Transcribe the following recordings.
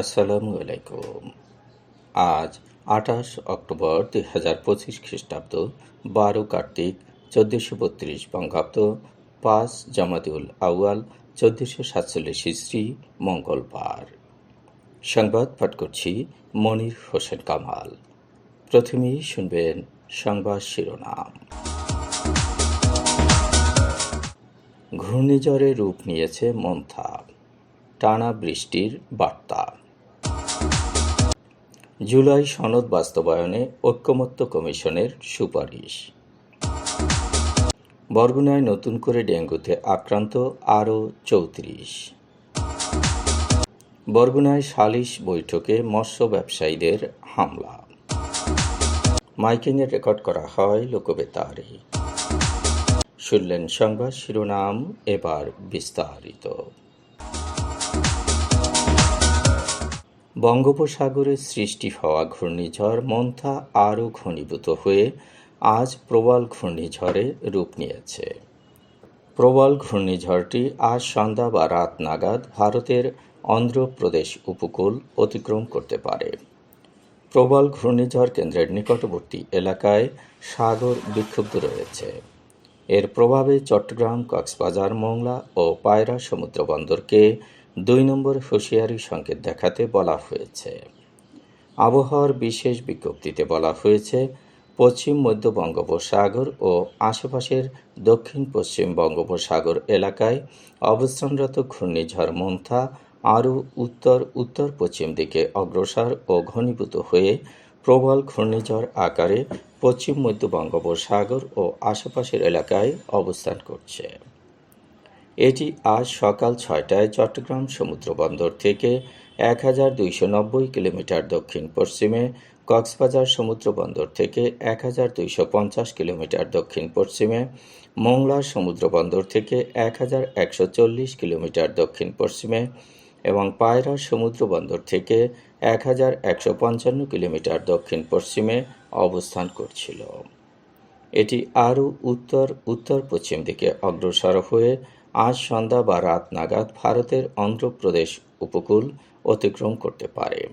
আসসালামু আলাইকুম আজ আঠাশ অক্টোবর দুই হাজার পঁচিশ খ্রিস্টাব্দ, বারো কার্তিক, চোদ্দোশো বত্রিশ বঙ্গাব্দ, পাঁচ জামাতুল আউয়াল, চোদ্দোশো সাতচল্লিশ ইস্রি মঙ্গলবার। সংবাদ পাঠ করছি মনির হোসেন কামাল। প্রথমেই শুনবেন সংবাদ শিরোনাম। ঘূর্ণিঝড়ে রূপ নিয়েছে মন্থা। টানা বৃষ্টির বার্তা। জুলাই সনদ বাস্তবায়নে ঐক্যমত্য কমিশনের সুপারিশ। বরগুনায় নতুন করে ডেঙ্গুতে আক্রান্ত আরও চৌত্রিশ। বরগুনায় সালিশ বৈঠকে মৎস্য ব্যবসায়ীদের হামলা। মাইকিংয়ে রেকর্ড করা হয় লোকবেতারে। শুনলেন সংবাদ শিরোনাম এবার বিস্তারিত। বঙ্গোপসাগরে সৃষ্টি হওয়া ঘূর্ণিঝড় মন্থা আরও ঘনীভূত হয়ে আজ প্রবল ঘূর্ণিঝড়ে রূপ নিয়েছে। প্রবল ঘূর্ণিঝড়টি আজ সন্ধ্যা বা রাত নাগাদ ভারতের অন্ধ্রপ্রদেশ উপকূল অতিক্রম করতে পারে। প্রবল ঘূর্ণিঝড় কেন্দ্রের নিকটবর্তী এলাকায় সাগর বিক্ষুব্ধ রয়েছে। এর প্রভাবে চট্টগ্রাম, কক্সবাজার, মোংলা ও পায়রা সমুদ্র বন্দরকে দুই নম্বর হুঁশিয়ারি সংকেত দেখাতে বলা হয়েছে। আবহাওয়ার বিশেষ বিজ্ঞপ্তিতে বলা হয়েছে, পশ্চিম, মধ্য বঙ্গোপসাগর ও আশেপাশের দক্ষিণ পশ্চিম বঙ্গোপসাগর এলাকায় অবস্থানরত ঘূর্ণিঝড় মন্থা আরও উত্তর উত্তর পশ্চিম দিকে অগ্রসর ও ঘনীভূত হয়ে প্রবল ঘূর্ণিঝড় আকারে পশ্চিম, মধ্য বঙ্গোপসাগর ও আশেপাশের এলাকায় অবস্থান করছে। এটি আজ সকাল ছয়টায় চট্টগ্রাম সমুদ্রবন্দর থেকে এক হাজার দুইশো নব্বই কিলোমিটার দক্ষিণ পশ্চিমে কক্সবাজার সমুদ্রবন্দর থেকে এক হাজার দুইশো পঞ্চাশ কিলোমিটার দক্ষিণ পশ্চিমে মোংলা সমুদ্রবন্দর থেকে এক হাজার একশো চল্লিশ কিলোমিটার দক্ষিণ পশ্চিমে এবং পায়রা সমুদ্রবন্দর থেকে এক হাজার একশো পঞ্চান্ন কিলোমিটার দক্ষিণ পশ্চিমে অবস্থান করছিল। এটি আরও উত্তর উত্তর পশ্চিম দিকে অগ্রসর হয়ে আজ সন্ধ্যা বা রাত নাগাদ ভারতের অন্ধ্রপ্রদেশ উপকূল অতিক্রম করতে পারে।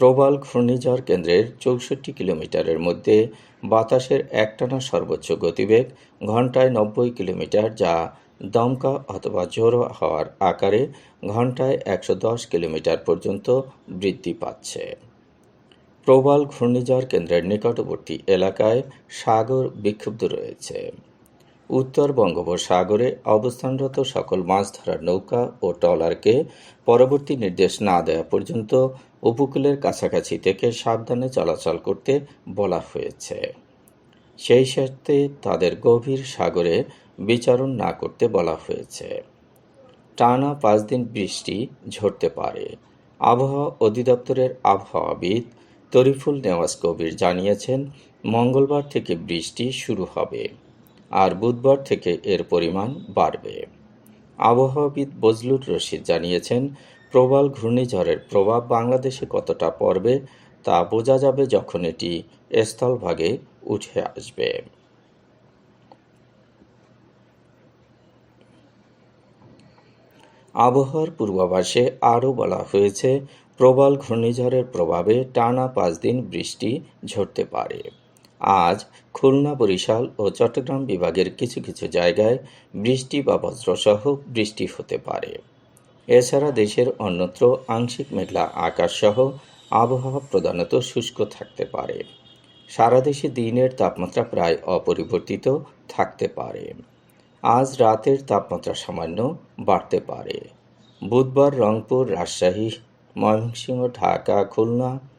প্রবাল ঘূর্ণিঝড় কেন্দ্রের চৌষট্টি কিলোমিটারের মধ্যে বাতাসের একটানা সর্বোচ্চ গতিবেগ ঘন্টায় নব্বই কিলোমিটার যা দমকা অথবা জোরো হওয়ার আকারে ঘন্টায় একশো দশ কিলোমিটার পর্যন্ত বৃদ্ধি পাচ্ছে। প্রবাল ঘূর্ণিঝড় কেন্দ্রের নিকটবর্তী এলাকায় সাগর বিক্ষুব্ধ রয়েছে। উত্তর বঙ্গোপসাগরে অবস্থানরত সকল মাছ ধরার নৌকা ও ট্রলারকে পরবর্তী নির্দেশ না দেওয়া পর্যন্ত উপকূলের কাছাকাছি থেকে সাবধানে চলাচল করতে বলা হয়েছে। সেই সাথে তাদের গভীর সাগরে বিচারণ না করতে বলা হয়েছে। টানা পাঁচ দিন বৃষ্টি ঝরতে পারে। আবহাওয়া অধিদপ্তরের আবহাওয়াবিদ তরিফুল নেওয়াজ কবির জানিয়েছেন, মঙ্গলবার থেকে বৃষ্টি শুরু হবে। আর বুধবার থেকে এর পরিমাণ বাড়বে। আবহাওয়াবিদ বজলুর রশিদ জানিয়েছেন, প্রবল ঘূর্ণিঝড়ের প্রভাব বাংলাদেশে কতটা পড়বে তা বোঝা যাবে যখন এটি স্থলভাগে উঠে আসবে। আবহাওয়ার পূর্বাভাসে আরও বলা হয়েছে, প্রবল ঘূর্ণিঝড়ের প্রভাবে টানা পাঁচ দিন বৃষ্টি ঝরতে পারে। আজ খুলনা বরিশাল ও চট্টগ্রাম বিভাগের কিছু কিছু জায়গায় বৃষ্টি বা বজ্রসহ বৃষ্টি হতে পারে। এছাড়া দেশের অন্যত্র আংশিক মেঘলা আকাশসহ আবহাওয়া প্রধানত শুষ্ক থাকতে পারে। সারা দেশে দিনের তাপমাত্রা প্রায় অপরিবর্তিত থাকতে পারে। আজ রাতের তাপমাত্রা সামান্য বাড়তে পারে। বুধবার রংপুর, রাজশাহী, ময়মনসিংহ, ঢাকা, খুলনা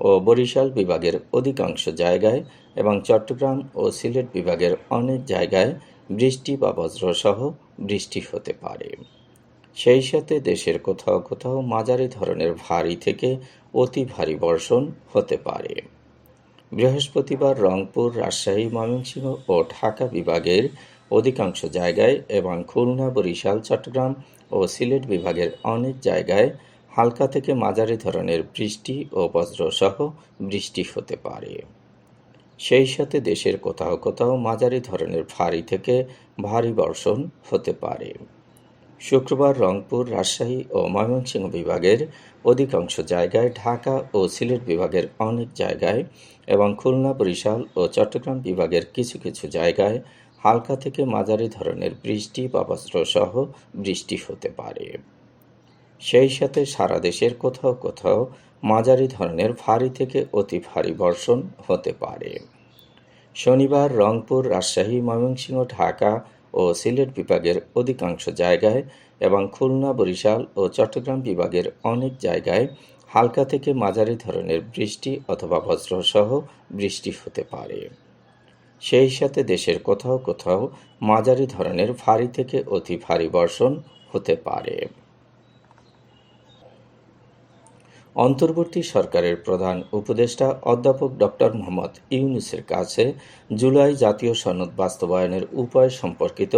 ও বরিশাল বিভাগের অধিকাংশ জায়গায় এবং চট্টগ্রাম ও সিলেট বিভাগের অনেক জায়গায় বৃষ্টি বা বজ্রসহ বৃষ্টি হতে পারে। সেই সাথে দেশের কোথাও কোথাও মাঝারি ধরনের ভারী থেকে অতি ভারী বর্ষণ হতে পারে। বৃহস্পতিবার রংপুর, রাজশাহী, ময়মনসিংহ ও ঢাকা বিভাগের অধিকাংশ জায়গায় এবং খুলনা, বরিশাল, চট্টগ্রাম ও সিলেট বিভাগের অনেক জায়গায় হালকা থেকে মাঝারি ধরনের বৃষ্টি ও বজ্রসহ বৃষ্টি হতে পারে। সেই সাথে দেশের কোথাও কোথাও মাঝারি ধরনের ভারী থেকে ভারী বর্ষণ হতে পারে। শুক্রবার রংপুর, রাজশাহী ও ময়মনসিংহ বিভাগের অধিকাংশ জায়গায় ঢাকা ও সিলেট বিভাগের অনেক জায়গায় এবং খুলনা, বরিশাল ও চট্টগ্রাম বিভাগের কিছু কিছু জায়গায় হালকা থেকে মাঝারি ধরনের বৃষ্টি বা বজ্রসহ বৃষ্টি হতে পারে। সেই সাথে সারা দেশের কোথাও কোথাও মাঝারি ধরনের ভারী থেকে অতি ভারী বর্ষণ হতে পারে। শনিবার রংপুর, রাজশাহী, ময়মনসিংহ, ঢাকা ও সিলেট বিভাগের অধিকাংশ জায়গায় এবং খুলনা, বরিশাল ও চট্টগ্রাম বিভাগের অনেক জায়গায় হালকা থেকে মাঝারি ধরনের বৃষ্টি অথবা বজ্রসহ বৃষ্টি হতে পারে। সেই সাথে দেশের কোথাও কোথাও মাঝারি ধরনের ভারী থেকে অতি ভারী বর্ষণ হতে পারে। অন্তর্বর্তী সরকারের প্রধান উপদেষ্টা অধ্যাপক ডক্টর মোহাম্মদ ইউনুসের কাছে জুলাই জাতীয় সনদ বাস্তবায়নের উপায় সম্পর্কিত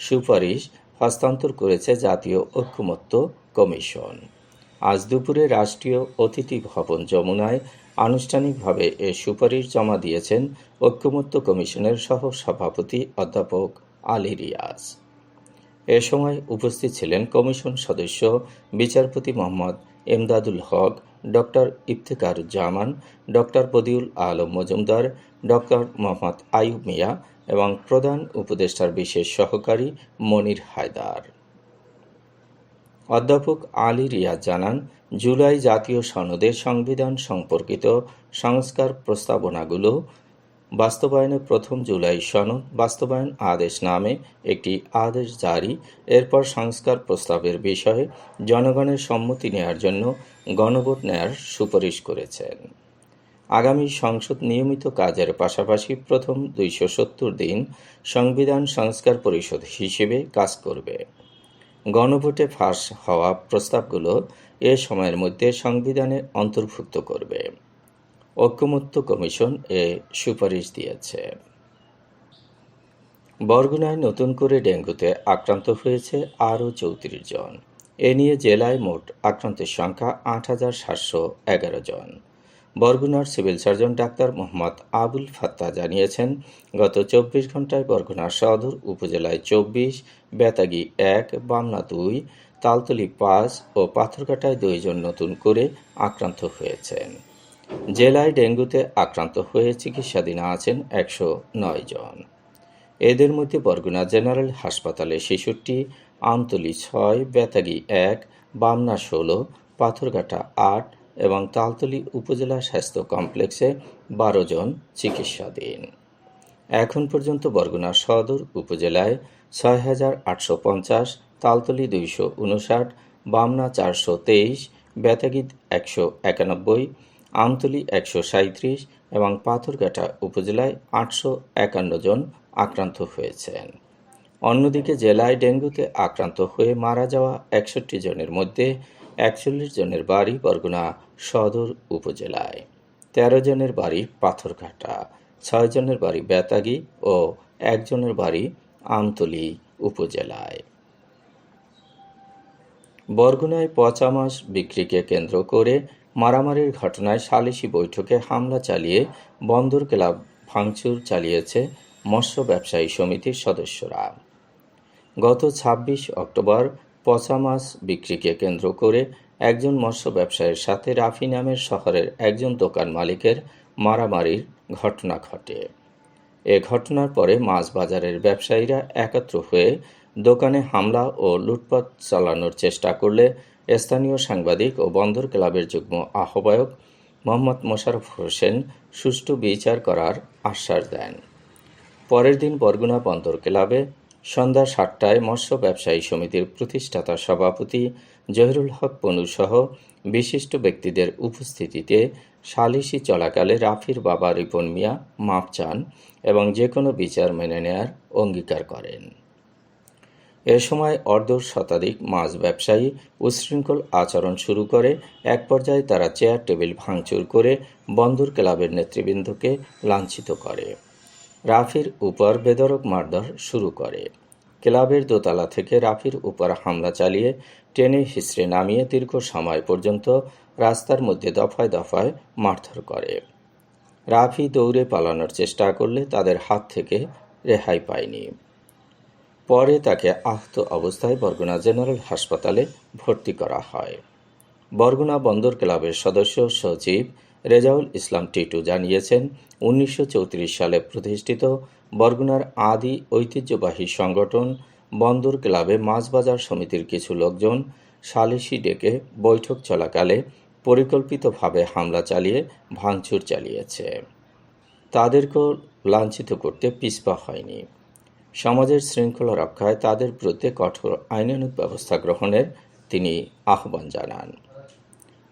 সুপারিশ হস্তান্তর করেছে জাতীয় ঐক্যমত্য কমিশন। আজ দুপুরে রাষ্ট্রীয় অতিথি ভবন যমুনায় আনুষ্ঠানিকভাবে এ সুপারিশ জমা দিয়েছেন ঐক্যমত্য কমিশনের সহ সভাপতি অধ্যাপক আলী রিয়াজ। এ সময় উপস্থিত ছিলেন কমিশন সদস্য বিচারপতি Mohammad Emdadul Haque, doctor Iftekharuzzaman doctor Badiul Alam Majumdar, doctor Mohammad Ayub Mia এবং প্রধান উপদেষ্টার বিশেষ সহকারী মনির হায়দার। অধ্যাপক আলী রিয়াজ জানান, জুলাই জাতীয় সনদে সংবিধান সম্পর্কিত সংস্কার প্রস্তাবনাগুলো বাস্তবায়নে প্রথম জুলাই সনদ বাস্তবায়ন আদেশ নামে একটি আদেশ জারি। এরপর সংস্কার প্রস্তাবের বিষয়ে জনগণের সম্মতি নেয়ার জন্য গণভোট নেয়ার সুপারিশ করেছেন। আগামী সংসদ নিয়মিত কাজের পাশাপাশি প্রথম দুইশো সত্তর দিন সংবিধান সংস্কার পরিষদ হিসেবে কাজ করবে। গণভোটে ফাঁস হওয়া প্রস্তাবগুলো এ সময়ের মধ্যে সংবিধানে অন্তর্ভুক্ত করবে। ঐক্যমত্য কমিশন এ সুপারিশ দিয়েছে। বরগুনায় নতুন করে ডেঙ্গুতে আক্রান্ত হয়েছে আরও চৌত্রিশ জন। এ নিয়ে জেলায় মোট আক্রান্তের সংখ্যা আট হাজার সাতশো এগারো জন। বরগুনার civil surgeon doctor Mohammad Abul Fatta জানিয়েছেন, গত চব্বিশ ঘন্টায় বরগুনার সদর উপজেলায় চব্বিশ, বেতাগি এক, বামনা দুই, তালতলি পাঁচ ও পাথরঘাটায় দুইজন নতুন করে আক্রান্ত হয়েছেন। জেলায় ডেঙ্গুতে আক্রান্ত হয়ে চিকিৎসাধীন আছেন একশো নয় জন। এদের মধ্যে বরগুনা জেনারেল হাসপাতালে শিশুটি আমতলি ছয়, বেতাগি এক, বামনা ষোলো, পাথরঘাটা আট এবং তালতলি উপজেলা স্বাস্থ্য কমপ্লেক্সে বারো জন চিকিৎসাধীন। এখন পর্যন্ত বরগুনা সদর উপজেলায় ছয় হাজার আটশো পঞ্চাশ, তালতলি দুইশো উনষাট, বামনা চারশো তেইশ বেতাগিদ একশো একানব্বই আমতলী একশো সাঁত্রিশ এবং পাথরঘাটা উপজেলায় আটশো একান্ন জন আক্রান্ত হয়েছেন। অন্যদিকে জেলায় ডেঙ্গুতে আক্রান্ত হয়ে মারা যাওয়া একষট্টি জনের মধ্যে একচল্লিশ জনের বাড়ি বরগুনা সদর উপজেলায়, তেরো জনের বাড়ি পাথরঘাটা, ছয় জনের বাড়ি বেতাগি ও একজনের বাড়ি আমতলি উপজেলায়। বরগুনায় পচা মাছ বিক্রিকে কেন্দ্র করে মারামারির ঘটনায় সালিশি বৈঠকে হামলা চালিয়ে বন্দর ক্লাব ভাঙচুর চালিয়েছে মৎস্য ব্যবসায়ী সমিতির সদস্যরা। গত ২৬ অক্টোবর পচা মাছ বিক্রিকে কেন্দ্র করে একজন মৎস্য ব্যবসায়ীর সাথে রাফি নামের শহরের একজন দোকান মালিকের মারামারির ঘটনা ঘটে। এ ঘটনার পরে মাছ বাজারের ব্যবসায়ীরা একত্র হয়ে দোকানে হামলা ও লুটপাট চালানোর চেষ্টা করলে স্থানীয় সাংবাদিক ও বন্দর ক্লাবের যুগ্ম আহ্বায়ক মোহাম্মদ মোশারফ হোসেন সুষ্ঠু বিচার করার আশ্বাস দেন। পরের দিন বরগুনা বন্দর ক্লাবে সন্ধ্যা সাতটায় মৎস্য ব্যবসায়ী সমিতির প্রতিষ্ঠাতা সভাপতি জহিরুল হক পনুসহ বিশিষ্ট ব্যক্তিদের উপস্থিতিতে সালিশি চলাকালে রাফির বাবা রিপন মিয়া মাপ চান এবং যে কোনো বিচার মেনে নেয়ার অঙ্গীকার করেন। এ সময় অর্ধ শতাধিক মাছ ব্যবসায়ী উশৃঙ্খল আচরণ শুরু করে। এক পর্যায়ে তারা চেয়ার, টেবিল ভাঙচুর করে বন্দর ক্লাবের নেতৃবৃন্দকে লাঞ্ছিত করে। রাফির উপর বেদরক মারধর শুরু করে। ক্লাবের দোতলা থেকে রাফির উপর হামলা চালিয়ে টেনে হিসড়ে নামিয়ে দীর্ঘ সময় পর্যন্ত রাস্তার মধ্যে দফায় দফায় মারধর করে। রাফি দৌড়ে পালানোর চেষ্টা করলে তাদের হাত থেকে রেহাই পায়নি। পরে তাকে আহত অবস্থায় বরগুনা জেনারেল হাসপাতালে ভর্তি করা হয়। বরগুনা বন্দর ক্লাবের সদস্য সচিব রেজাউল ইসলাম টিটু জানিয়েছেন, উনিশশো চৌত্রিশ সালে প্রতিষ্ঠিত বরগুনার আদি ঐতিহ্যবাহী সংগঠন বন্দর ক্লাবে মাছ বাজার সমিতির কিছু লোকজন সালিশি ডেকে বৈঠক চলাকালে পরিকল্পিতভাবে হামলা চালিয়ে ভাঙচুর চালিয়েছে। তাদেরকেও লাঞ্ছিত করতে পিছপা হয়নি। সমাজের শৃঙ্খলা রক্ষায় তাদের বিরুদ্ধে কঠোর আইনানুগ ব্যবস্থা গ্রহণের তিনি আহ্বান জানান।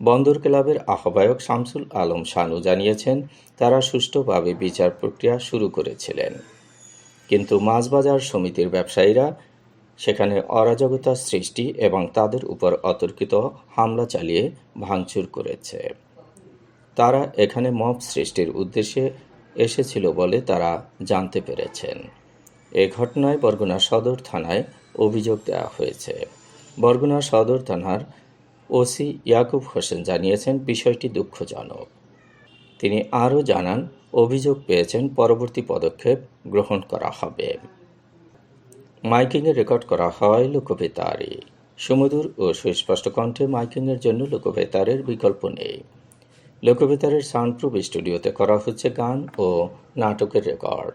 বন্দর ক্লাবের আহ্বায়ক শামসুল আলম শানু জানিয়েছেন, তারা সুষ্ঠুভাবে বিচার প্রক্রিয়া শুরু করেছিলেন। কিন্তু মাছবাজার সমিতির ব্যবসায়ীরা সেখানে অরাজকতা সৃষ্টি এবং তাদের উপর অতর্কিত হামলা চালিয়ে ভাঙচুর করেছে। তারা এখানে মব সৃষ্টির উদ্দেশ্যে এসেছিল বলে তারা জানতে পেরেছেন। এ ঘটনায় বরগুনা সদর থানায় অভিযোগ দেওয়া হয়েছে। বরগুনা সদর থানার ওসি ইয়াকুব হোসেন জানিয়েছেন, বিষয়টি দুঃখজনক। তিনি আরও জানান, অভিযোগ পেয়েছেন, পরবর্তী পদক্ষেপ গ্রহণ করা হবে। মাইকিংয়ে রেকর্ড করা হয় লোকবেতারে সুমধুর ও সুস্পষ্ট কণ্ঠে মাইকিংয়ের জন্য লোকবেতারের বিকল্প নেই। লোকবেতারের সাউন্ডপ্রুফ স্টুডিওতে করা হচ্ছে গান ও নাটকের রেকর্ড।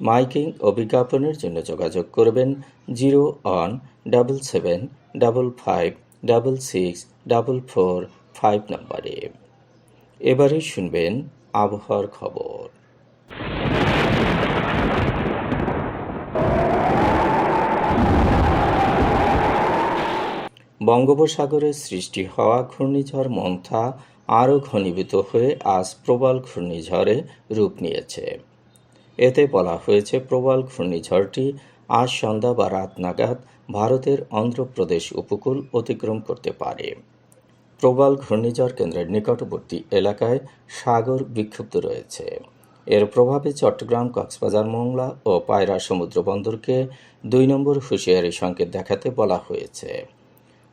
মাইকিং ও বিজ্ঞাপনের জন্য যোগাযোগ করবেন zero one double seven double five double six double four five নম্বরে। এবারে শুনবেন আবহাওয়ার খবর। বঙ্গোপসাগরে সৃষ্টি হওয়া ঘূর্ণিঝড় মন্থা আরও ঘনীভূত হয়ে আজ প্রবল ঘূর্ণিঝড়ে রূপ নিয়েছে। এতে বলা হয়েছে, প্রবল ঘূর্ণিঝড়টি আজ সন্ধ্যা বা রাত নাগাদ ভারতের অন্ধ্রপ্রদেশ উপকূল অতিক্রম করতে পারে। প্রবল ঘূর্ণিঝড় কেন্দ্রের নিকটবর্তী এলাকায় সাগর বিক্ষুব্ধ রয়েছে। এর প্রভাবে চট্টগ্রাম, কক্সবাজার, মোংলা ও পায়রা সমুদ্র বন্দরকে দুই নম্বর হুঁশিয়ারি সংকেত দেখাতে বলা হয়েছে।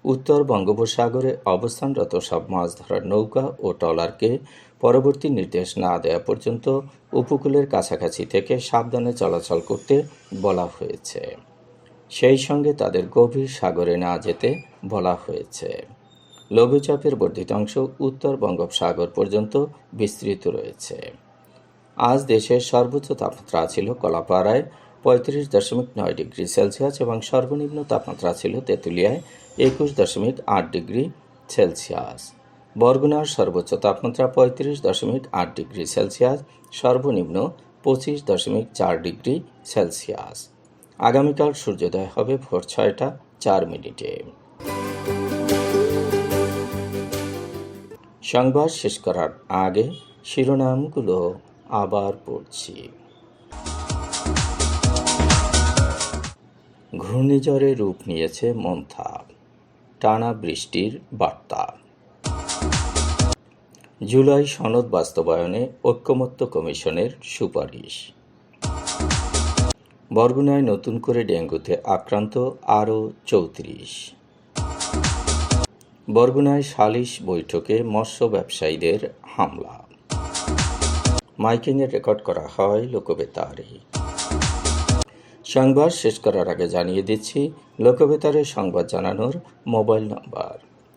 উত্তর বঙ্গোপসাগরে অবস্থানরত সব মাছ ধরার নৌকা ও ট্রলারকে পরবর্তী নির্দেশ না দেওয়া পর্যন্ত উপকূলের কাছাকাছি থেকে সাবধানে চলাচল করতে বলা হয়েছে। সেই সঙ্গে তাদের গভীর সাগরে না যেতে বলা হয়েছে। লঘুচাপের বর্ধিত অংশ উত্তর বঙ্গোপসাগর পর্যন্ত বিস্তৃত রয়েছে। আজ দেশের সর্বোচ্চ তাপমাত্রা ছিল কলাপাড়ায় পঁয়ত্রিশ দশমিক নয় ডিগ্রি সেলসিয়াস এবং সর্বনিম্ন তাপমাত্রা ছিল তেঁতুলিয়ায় একুশ দশমিক আট ডিগ্রি সেলসিয়াস। বরগুনার সর্বোচ্চ তাপমাত্রা পঁয়ত্রিশ দশমিক আট ডিগ্রি সেলসিয়াস, সর্বনিম্ন পঁচিশ দশমিক চার ডিগ্রি সেলসিয়াস। আগামীকাল সূর্যোদয় হবে ভোর ছয়টা চার মিনিটে। সংবাদ শেষ করার আগে শিরোনামগুলো আবার পড়ছি। ঘূর্ণিঝড়ে রূপ নিয়েছে মন্থা। টানা বৃষ্টির বার্তা। জুলাই সনদ বাস্তবায়নে ঐক্যমত্য কমিশনের সুপারিশ। বরগুনায় নতুন করে ডেঙ্গুতে আক্রান্ত আরও চৌত্রিশ। বরগুনায় সালিশ বৈঠকে মৎস্য ব্যবসায়ীদের হামলা। মাইকিংয়ে রেকর্ড করা হয় লোকবেতারে। সংবাদ শেষ করার আগে জানিয়ে দিচ্ছি, লোকবেতারে সংবাদ জানানোর মোবাইল নাম্বার।